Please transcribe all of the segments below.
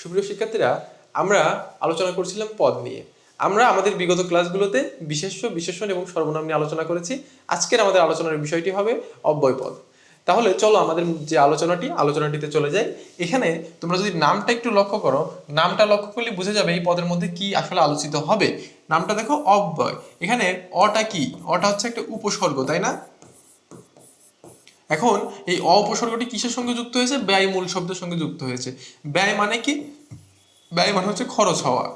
সুপ্রিয় শিক্ষার্থীরা, আমরা আলোচনা করছিলাম পদ নিয়ে। আমরা আমাদের বিগত ক্লাসগুলোতে বিশেষ্য, বিশেষণ এবং সর্বনাম নিয়ে আলোচনা করেছি। আজকের আমাদের আলোচনার বিষয়টি হবে অব্যয় পদ। তাহলে চলো আমাদের যে আলোচনাটি, আলোচনাটিতে চলে যাই। এখানে তোমরা যদি নামটা একটু লক্ষ্য করো, নামটা লক্ষ্য করলে বুঝে যাবে এই পদের মধ্যে কি আসলে আলোচিত হবে। নামটা দেখো অব্যয়। এখানে অটা কি? অটা হচ্ছে একটা উপসর্গ, তাই না? এখন এই অ উপসর্গটি কিসের সঙ্গে যুক্ত হয়েছে? ব্যয় মূল শব্দের সঙ্গে যুক্ত হয়েছে। ব্যয় মানে কি? ব্যয় মানে হচ্ছে খরচ হওয়া।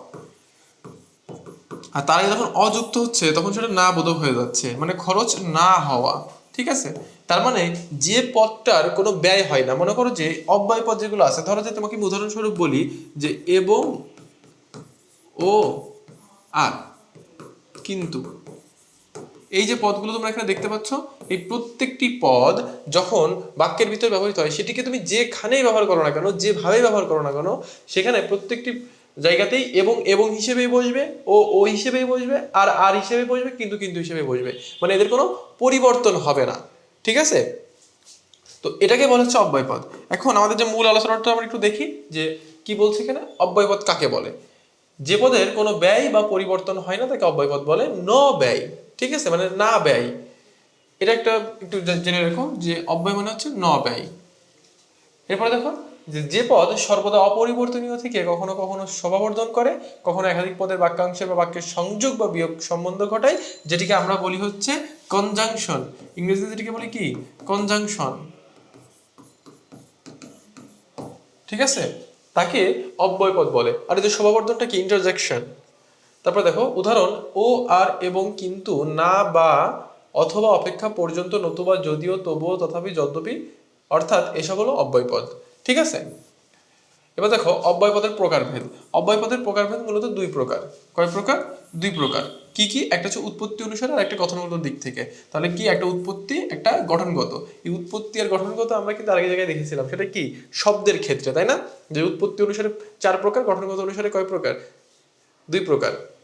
আর তার যখন অযুক্ত হচ্ছে, তখন সেটা না বোধক হয়ে যাচ্ছে। মানে খরচ না হওয়া, ঠিক আছে? তার মানে যে পদটার কোনো ব্যয় হয় না, মনে করো যে অব্যয় পদ যেগুলো আছে, ধরো যে তোমাকে উদাহরণস্বরূপ বলি যে এবং ও আর, কিন্তু এই যে পদগুলো তোমরা এখানে দেখতে পাচ্ছ, এই প্রত্যেকটি পদ যখন বাক্যের ভিতরে ব্যবহৃত হয়, সেটিকে তুমি যেখানেই ব্যবহার করো না কেন যেভাবে ব্যবহার করো না কেন, সেখানে প্রত্যেকটি জায়গাতেই এবং এবং হিসেবেই বসবে ও ও হিসেবেই বসবে আর আর হিসেবে বসবে, কিন্তু কিন্তু হিসেবে বসবে। মানে এদের কোনো পরিবর্তন হবে না। ঠিক আছে? তো এটাকে বলা হচ্ছে অব্যয় পদ এখন আমাদের যে মূল আলোচনাটা আমরা একটু দেখি, যে কি বলছে এখানে? অব্যয়পদ কাকে বলে? যে পদের কোনো ব্যয় বা পরিবর্তন হয় না, তাকে অব্যয়পদ বলে ন ব্যয়। ঠিক আছে? মানে না ব্যয়। এটা একটা একটু জেনে রেখো যে অব্যয় মানে হচ্ছে ন ব্যয়। এরপরে দেখো যে পদ সর্বদা অপরিবর্তনীয় থেকে কখনো কখনো শোভাবর্ধন করে, কখনো একাধিক পদের বাক্যাংশে বা বাক্যের সংযোগ বা বিয়োগ সম্বন্ধ ঘটায়, যেটিকে আমরা বলি হচ্ছে কনজাংশন ইংরেজিতে যেটিকে বলি কি? কনজাংশন ঠিক আছে? তাকে অব্যয়পদ বলে। আর যে শোভাবর্ধনটা কি? ইন্টারজেকশন তারপর দেখো, উদাহরণ, ও, আর এবং কিন্তু না, বা, অথবা অপেক্ষা পর্যন্ত নতুবা যদিও, তবুও, তথাপি, যদ্যপি, অর্থাৎ এসব হলো অব্যয়পদ ঠিক আছে? এবার দেখো অব্যয়পদের প্রকারভেদ। অব্যয়পদের প্রকারভেদ মূলত দুই প্রকার। কয় প্রকার? দুই প্রকার। কি কি? একটা হচ্ছে উৎপত্তি অনুসারে আর একটা গঠনগত দিক থেকে। তাহলে কি একটা উৎপত্তি, একটা গঠনগত। এই উৎপত্তি আর গঠনগত আমরা কিন্তু আরেক জায়গায় দেখেছিলাম। সেটা কি? শব্দের ক্ষেত্রে, তাই না? যে উৎপত্তি অনুসারে চার প্রকার, গঠনগত অনুসারে কয় প্রকার? দুই প্রকার।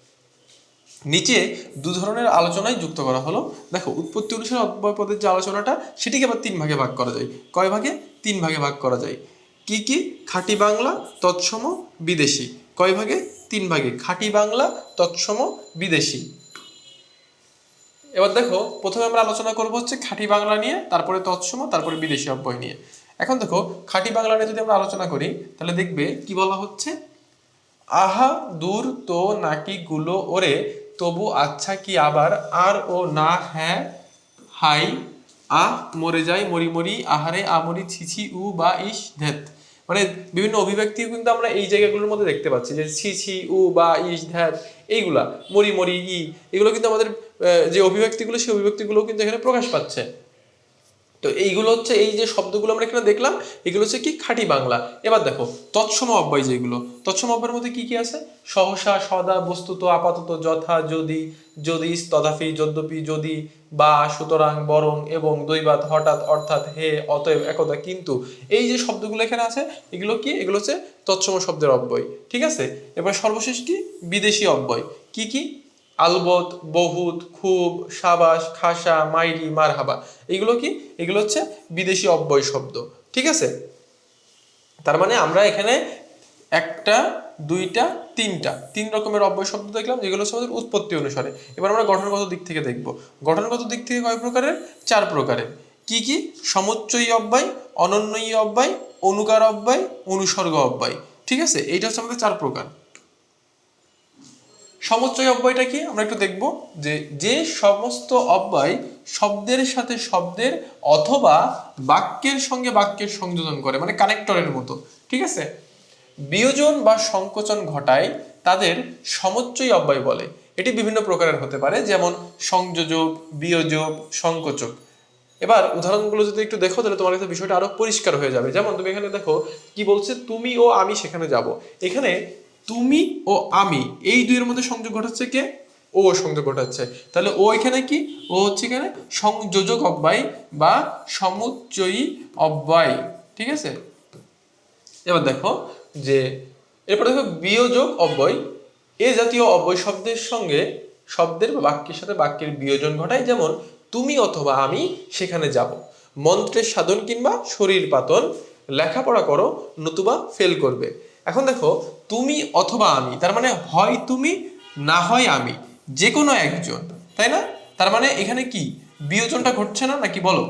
নিচে দু ধরনের আলোচনায় যুক্ত করা হলো। দেখো, উৎপত্তি অনুসারে অব্যয় পদের যে আলোচনাটা, সেটিকে আবার তিন ভাগে ভাগ করা যায়। কয় ভাগে? তিন ভাগে ভাগ করা যায়। কি কি? খাঁটি বাংলা, তৎসম, বিদেশি। কয় ভাগে? তিন ভাগে, খাঁটি বাংলা, তৎসম, বিদেশি। এবার দেখো, প্রথমে আমরা আলোচনা করব হচ্ছে খাঁটি বাংলা নিয়ে, তারপরে তৎসম, তারপরে বিদেশি অব্যয় নিয়ে। এখন দেখো, খাঁটি বাংলা নিয়ে যদি আমরা আলোচনা করি, তাহলে দেখবে কি বলা হচ্ছে? আহা, দূর তো নাকি গুলো ওরে, তবু আচ্ছা কি আবার, আর ও না হ্যাঁ হাই, আহ, মরে যাই মরি মরি, আহারে আমরি ছিছি উ বা ইস ধ্যাত মানে বিভিন্ন অভিব্যক্তি কিন্তু আমরা এই জায়গাগুলোর মধ্যে দেখতে পাচ্ছি, যে ছি ছি, উ, বা ইস ধ্যাত এইগুলা, মরি মরি, ই, এগুলো কিন্তু আমাদের যে অভিব্যক্তিগুলো, সেই অভিব্যক্তিগুলো কিন্তু এখানে প্রকাশ পাচ্ছে। তো এইগুলো হচ্ছে এই যে শব্দগুলো আমরা এখানে দেখলাম, এগুলো হচ্ছে কি খাঁটি বাংলা। এবার দেখো, তৎসম অব্যয় যেগুলো, তৎসম অব্যয়ের মধ্যে কি কি আছে? সহসা, সদা, বস্তুত, আপাতত, যথা, যদি যদি তথাপি যদ্যপি, যদি, বা, সুতরাং, বরং, এবং দৈবাত হঠাৎ, অর্থাৎ, হে, অতএব, একদা, কিন্তু। এই যে শব্দগুলো এখানে আছে, এগুলো কি? এগুলো হচ্ছে তৎসম শব্দের অব্যয়, ঠিক আছে? এবার সর্বশেষ কি? বিদেশি অব্যয়। কি কি? আলবত, বহুত, খুব, সাবাস, খাসা, মাইরি, মারহাবা। এগুলো কি? এগুলো হচ্ছে বিদেশি অব্যয় শব্দ। ঠিক আছে? তার মানে আমরা এখানে একটা, দুইটা, তিনটা, তিন রকমের অব্যয় শব্দ দেখলাম, যেগুলো হচ্ছে আমাদের উৎপত্তি অনুসারে। এবার আমরা গঠনগত দিক থেকে দেখব। গঠনগত দিক থেকে কয় প্রকারের? চার প্রকারের। কি কি? সমুচ্চয়ী অব্যয়, অনন্যয়ী অব্যয়, অনুকার অব্যয়, অনুসর্গ অব্যয়। ঠিক আছে? এইটা হচ্ছে আমাদের চার প্রকার। সমুচ্চয় অব্যয়টা কি? আমরা একটু দেখব যে যে সমস্ত অব্যয় শব্দের সাথে শব্দের অথবা বাক্যের সঙ্গে বাক্যের সংযোজন করে মানে কানেক্টরের মতো, ঠিক আছে? বিয়োজন বা সংকোচন ঘটায় তাদের সমুচ্চয় অব্যয় বলে। এটি বিভিন্ন প্রকারের হতে পারে, যেমন সংযোজক, বিয়োজক, সংকোচক। এবার উদাহরণগুলো যদি একটু দেখো, তাহলে তোমার কাছে বিষয়টা আরও পরিষ্কার হয়ে যাবে। যেমন তুমি এখানে দেখো, কি বলছে, তুমি ও আমি সেখানে যাব। এখানে তুমি ও আমি, এই দুইয়ের মধ্যে সংযোগ ঘটাচ্ছে কে? ও সংযোগ ঘটাচ্ছে। তাহলে ও এখানে কি? ও হচ্ছে এখানে সংযোজক অব্যয় বা সমুচ্চয়ী অব্যয়, ঠিক আছে? এবার দেখো যে, এরপর দেখো বিয়োজক অব্যয়, এ জাতীয় অব্যয় শব্দের সঙ্গে শব্দের বা বাক্যের সাথে বাক্যের বিয়োজন ঘটায়। যেমন, তুমি অথবা আমি সেখানে যাব। মন্ত্রের সাধন কিংবা শরীর পাতন। লেখাপড়া করো, নতুবা ফেল করবে। এখন দেখো তুমি অথবা আমি, তার মানে হয় তুমি, না হয় আমি যে কোনো একজন, তাই না? তার মানে এখানে কি? বিয়োজনটা ঘটছে না? নাকি বলো?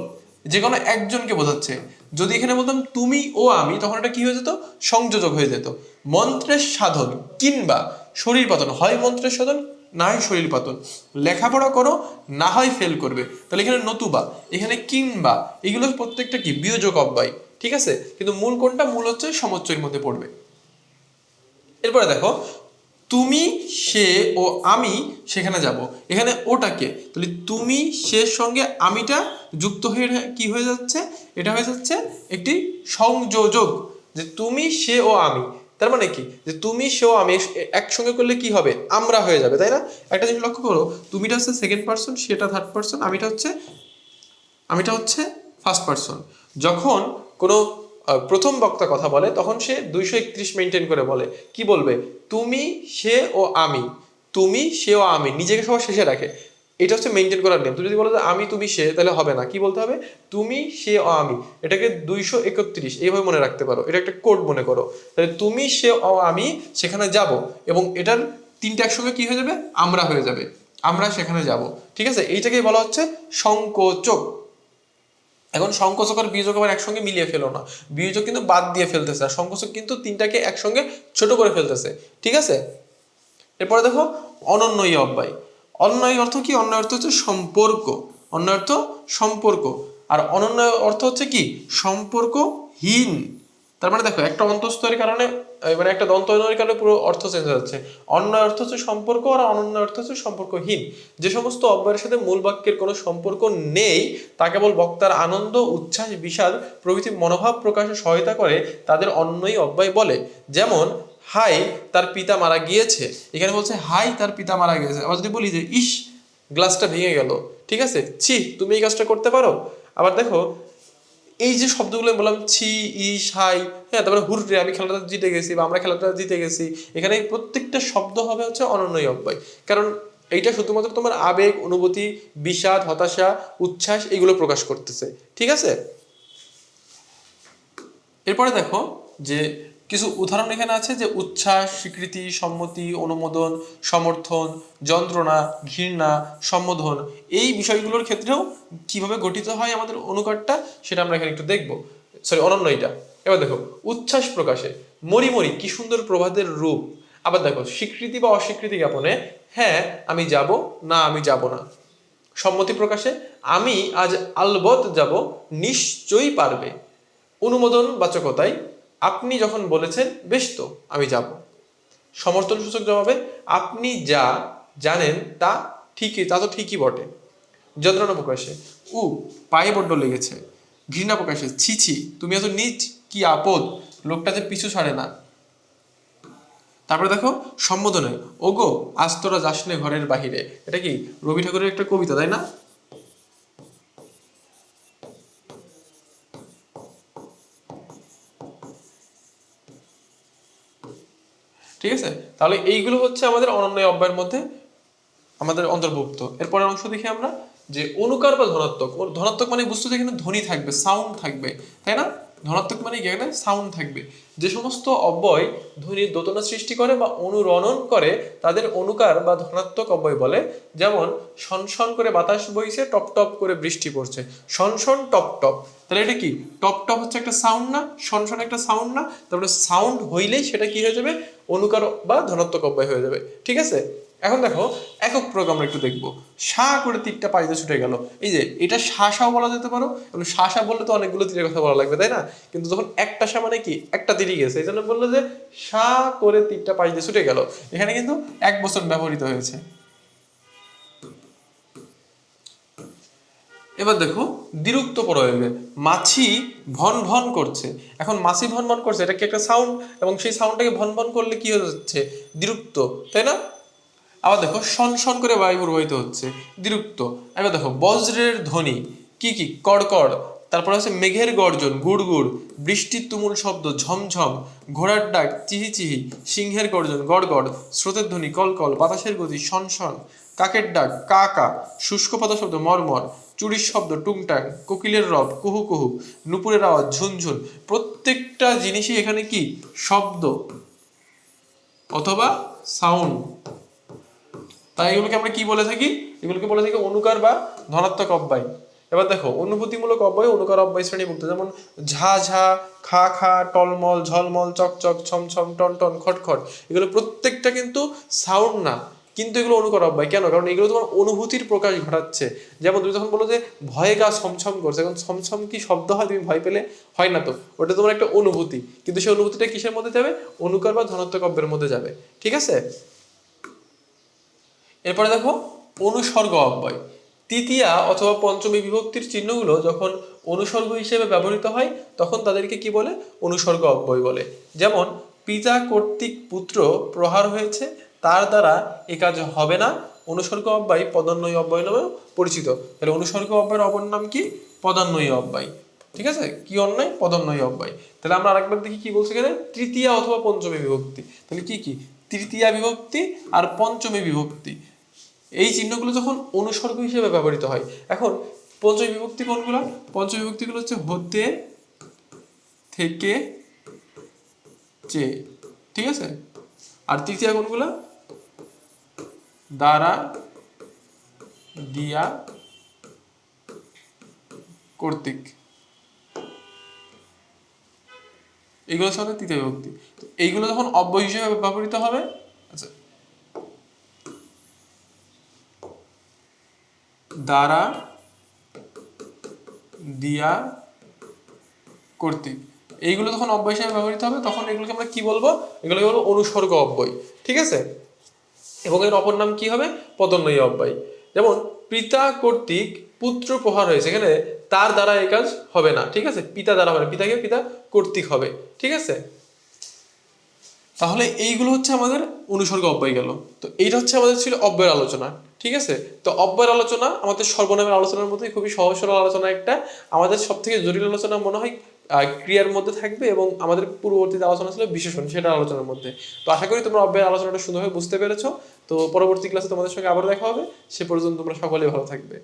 যে কোনো একজনকে বোঝাচ্ছে। যদি এখানে বলতাম তুমি ও আমি, তখন এটা কি হয়ে যেত? সংযোজক হয়ে যেত। মন্ত্রের সাধন, কিংবা শরীর পাতন, হয় মন্ত্রের সাধন, না হয় শরীর পাতন। লেখাপড়া করো, না হয় ফেল করবে। তাহলে এখানে নতুবা, এখানে কিংবা, এগুলো প্রত্যেকটা কি? বিয়োজক অব্যয়, ঠিক আছে? কিন্তু মূল কোনটা? মূল হচ্ছে সমচ্চয়ের মধ্যে পড়বে। এরপরে দেখো, তুমি, সে ও আমি সেখানে যাব। এখানে ওটাকে তাহলে তুমি, সে সঙ্গে আমিটা যুক্ত হয়ে কি হয়ে যাচ্ছে? এটা হয়ে যাচ্ছে একটি সংযোজক, যে তুমি, সে ও আমি। তার মানে কি? যে তুমি, সে ও আমি একসঙ্গে করলে কি হবে? আমরা হয়ে যাবে, তাই না? একটা জিনিস লক্ষ্য করো, তুমিটা হচ্ছে সেকেন্ড পার্সন সেটা থার্ড পার্সন আমিটা হচ্ছে আমিটা হচ্ছে ফার্স্ট পার্সন যখন কোনো প্রথম বক্তা কথা বলে, তখন সে দুইশো একত্রিশ মেনটেন করে বলে। কি বলবে? তুমি, সে ও আমি। তুমি, সে ও আমি। নিজেকে সবার শেষে রাখে। এটা হচ্ছে মেনটেন করার নিয়ম। তুমি যদি বলো যে আমি, তুমি, সে, তাহলে হবে না। কি বলতে হবে? তুমি, সে ও আমি। এটাকে দুইশো একত্রিশ এইভাবে মনে রাখতে পারো। এটা একটা কোড মনে করো। তাহলে তুমি, সে ও আমি, সেখানে যাব এবং এটার তিনটা একসঙ্গে কি হয়ে যাবে? আমরা হয়ে যাবে। আমরা সেখানে যাব। ঠিক আছে? এইটাকেই বলা হচ্ছে সংকোচক। এখন সংকোচক আর বিয়োজক আবার একসঙ্গে মিলিয়ে ফেলো না। বিয়োজক কিন্তু বাদ দিয়ে ফেলতেছে আর সংকোচক কিন্তু তিনটাকে একসঙ্গে ছোট করে ফেলতেছে। ঠিক আছে? এরপরে দেখো, অনন্যই অব্যয়। অন্যয় অর্থ কি? অন্য অর্থ হচ্ছে সম্পর্ক। অন্য অর্থ সম্পর্ক। আর অনন্য অর্থ হচ্ছে কি? সম্পর্কহীন। তার মানে দেখো, একটা অন্তস্তরের কারণে মানে একটা দন্ত কারণে পুরো অর্থ চেঞ্জ হয়ে যাচ্ছে। অন্য অর্থ হচ্ছে সম্পর্ক আর অনন্য অর্থ হচ্ছে সম্পর্কহীন। যে সমস্ত অব্যয়ের সাথে মূল বাক্যের কোনো সম্পর্ক নেই তা কেবল বক্তার আনন্দ, উচ্ছ্বাস, বিষাদ প্রভৃতি মনোভাব প্রকাশে সহায়তা করে, তাদের অন্যই অব্যয় বলে। যেমন, হাই, তার পিতা মারা গিয়েছে। এখানে বলছে, হাই, তার পিতা মারা গিয়েছে। আবার যদি বলি যে ইস গ্লাসটা ভেঙে গেল। ঠিক আছে? ছি, তুমি এই কাজটা করতে পারো? আবার দেখো এই যে শব্দগুলো বললাম, ছি ইস হাই হ্যাঁ তারপরে হুররে আমি খেলাটা জিতে গেছি বা আমরা খেলাটা জিতে গেছি, এখানে প্রত্যেকটা শব্দ হবে হচ্ছে অনন্যই অব্যয়। কারণ এইটা শুধুমাত্র তোমার আবেগ, অনুভূতি, বিষাদ, হতাশা, উচ্ছ্বাস এগুলো প্রকাশ করতেছে, ঠিক আছে? এরপরে দেখো যে কিছু উদাহরণ এখানে আছে যে উচ্ছ্বাস, স্বীকৃতি, সম্মতি, অনুমোদন, সমর্থন, যন্ত্রণা, ঘৃণা, সম্বোধন। এই বিষয়গুলোর ক্ষেত্রেও কীভাবে গঠিত হয় আমাদের অনুকারটা সেটা আমরা এখানে একটু দেখব। সরি অনন্য এটা। এবার দেখো, উচ্ছ্বাস প্রকাশে। মরি মরি, কি সুন্দর প্রভাতের রূপ। আবার দেখো, স্বীকৃতি বা অস্বীকৃতি জ্ঞাপনে হ্যাঁ আমি যাব, না, আমি যাব না। সম্মতি প্রকাশে, আমি আজ আলবত যাব, নিশ্চয়ই পারবে। অনুমোদন বাচকতায় আপনি যখন বলেছেন, বেশ তো, আমি যাব। সমর্থন সূচক জবাবে, আপনি যা জানেন তা ঠিকই, তা তো ঠিকই বটে। যন্ত্রণা প্রকাশে, উ, পায়ে বড্ড লেগেছে, ঘৃণা প্রকাশে, ছি ছি, তুমি এত নিচ, কি আপদ, লোকটা যে পিছু ছাড়ে না। তারপরে দেখো, সম্বোধনে, ওগো, আজ তোরা যাস ঘরের বাহিরে। এটা কি রবি ঠাকুরের একটা কবিতা, তাই না? ঠিক আছে? তাহলে এইগুলো হচ্ছে আমাদের অনন্য অব্যয়ের মধ্যে আমাদের অন্তর্ভুক্ত। এরপরের অংশ দেখি আমরা যে অনুকার বা ধনাত্মক। ধনাত্মক মানে বুঝতে এখানে ধ্বনি থাকবে সাউন্ড থাকবে, তাই না? ধনাত্মক মানে কি? এখানে সাউন্ড থাকবে। যে সমস্ত অব্যয় ধ্বনির দোতনা সৃষ্টি করে বা অনুরণন করে, তাদের অনুকার বা ধনাত্মক অব্যয় বলে। যেমন সনসন করে বাতাস বইছে, টপ টপ করে বৃষ্টি পড়ছে। সনসন টপ টপ। তাহলে এটা কি? টপ টপ হচ্ছে একটা সাউন্ড না সনসন একটা সাউন্ড না। তারপরে সাউন্ড হইলেই সেটা কি হয়ে যাবে? অনুকার বা ধনাত্মক অব্যয় হয়ে যাবে। ঠিক আছে? এখন দেখো, একক প্রয়োগ আমরা একটু দেখব। সা করে তীরটা পাইতে ছুটে গেল। এই যে, এটা শাসাও বলা যেতে পারো, এবং শাসা বললে তো অনেকগুলো তীরের কথা বলা লাগবে, তাই না? কিন্তু যখন একটা সা মানে কি? একটা তীরই গেছে, এই জন্য বলল যে সা করে তীরটা পাইতে ছুটে গেল। এখানে কিন্তু এক বছর ব্যবহৃত হয়েছে। এবার দেখো, দ্বিরুক্ত প্রয়োগে, মাছি ভন ভন করছে। এখন মাছি ভন ভন করছে, এটা কি একটা সাউন্ড এবং সেই সাউন্ডটাকে ভন ভন করলে কি হয়ে যাচ্ছে দ্বিরুক্ত, তাই না? আবার দেখো শন শন করে বায়ু প্রবাহিত হচ্ছে দ্বিরুক্ত এবার দেখো, বজ্রের ধ্বনি, কি কি? কড়কড়। তারপর আছে মেঘের গর্জন গুড় গুড় বৃষ্টির তুমুল শব্দ, ঝমঝম, ঘোড়ার ডাক, চিহি চিহি, সিংহের গর্জন, গড় গড়, স্রোতের ধ্বনি, কলকল, বাতাসের গতি, শন কাকের ডাক? কা কা। শুষ্ক পাতা শব্দ, মরমর। চুরির শব্দ টুংটাং কোকিলের রব, কুহু কুহু। নুপুরের আওয়াজ ঝুনঝুন প্রত্যেকটা জিনিসই এখানে কি? শব্দ। অথবা সাউন্ড। তাই এগুলোকে আমরা কি বলে থাকি? এগুলোকে বলে থাকি অনুকার বা ধনাত্মক অব্যয়। এবার দেখো, অনুভূতিমূলক অব্যয়, অনুকার অব্যয় শ্রেণীভুক্ত যেমন ঝা ঝা, খা খা, টলমল, ঝলমল চকচক ছমছম, টন টন খটখট এগুলো প্রত্যেকটা কিন্তু সাউন্ড না। কিন্তু এগুলো অনুকার অব্যয়। কেন? কারণ এগুলো তোমার অনুভূতির প্রকাশ ঘটাচ্ছে। যেমন তুমি যখন বলো যে ভয়ে গা ছমছম করছে, এখন ছমছম কি শব্দ হয়? তুমি ভয় পেলে? হয় না তো। ওটা তোমার একটা অনুভূতি। কিন্তু সেই অনুভূতিটা কিসের মধ্যে যাবে? অনুকার বা ধনাত্মক অব্যয়ের মধ্যে যাবে। ঠিক আছে? এরপরে দেখো, অনুসর্গ অব্যয়। তৃতীয়া অথবা পঞ্চমী বিভক্তির চিহ্নগুলো যখন অনুসর্গ হিসেবে ব্যবহৃত হয়, তখন তাদেরকে কি বলে? অনুসর্গ অব্যয় বলে। যেমন, পিতা কর্তৃক পুত্র প্রহার হয়েছে, তার দ্বারা এ কাজ হবে না। অনুসর্গ অব্যয় পদান্বয়ী অব্যয় নামেও পরিচিত। তাহলে অনুসর্গ অব্যয়ের অপর নাম কি? পদান্বয়ী অব্যয়। ঠিক আছে? কি অন্যায়? পদান্বয়ী অব্যয়। তাহলে আমরা আরেকবার দেখি কি বলছে এখানে? তৃতীয়া অথবা পঞ্চমী বিভক্তি। তাহলে কি কি? তৃতীয়া বিভক্তি আর পঞ্চমী বিভক্তি। এই চিহ্নগুলো যখন অনুসর্গ হিসেবে ব্যবহৃত হয়, এখন পঞ্চমী বিভক্তি কোনগুলো? পঞ্চমী বিভক্তিগুলো হচ্ছে হতে থেকে চে, ঠিক আছে? আর তৃতীয় কোনগুলো? দ্বারা দিয়া কর্তৃক। এইগুলো হচ্ছে তৃতীয় বিভক্তি। এইগুলো যখন অব্যয় হিসেবে ব্যবহৃত হবে আচ্ছা দ্বারা দিয়া কর্তৃক। এইগুলো যখন অব্যয় হিসেবে ব্যবহৃত হবে, তখন এগুলোকে আমরা কি বলব? এগুলোকে বলব অনুসর্গ অব্যয়। ঠিক আছে? এবং এর অপর নাম কি হবে? পদন্বয়ী অব্যয়। যেমন, পিতা কর্তৃক পুত্র প্রহার হয়েছে। এখানে তার দ্বারা এই কাজ হবে না। ঠিক আছে? পিতা দ্বারা হবে পিতাকে পিতা কর্তৃক হবে। ঠিক আছে? তাহলে এইগুলো হচ্ছে আমাদের অনুসর্গ অব্যয় গেল। তো এইটা হচ্ছে আমাদের ছিল অব্যয়ের আলোচনা। ঠিক আছে? তো অব্যয়ের আলোচনা, আমাদের সর্বনামের আলোচনার মধ্যে খুবই সহজ সরল আলোচনা একটা। আমাদের সব থেকে জটিল আলোচনা মনে হয় ক্রিয়ার মধ্যে থাকবে এবং আমাদের পূর্ববর্তীতে আলোচনা ছিল বিশেষণ, সেটা আলোচনার মধ্যে। তো আশা করি তোমরা অব্যয়ের আলোচনাটা সুন্দরভাবে বুঝতে পেরেছ। তো পরবর্তী ক্লাসে তোমাদের সঙ্গে আবার দেখা হবে। সে পর্যন্ত তোমরা সকলেই ভালো থাকবে।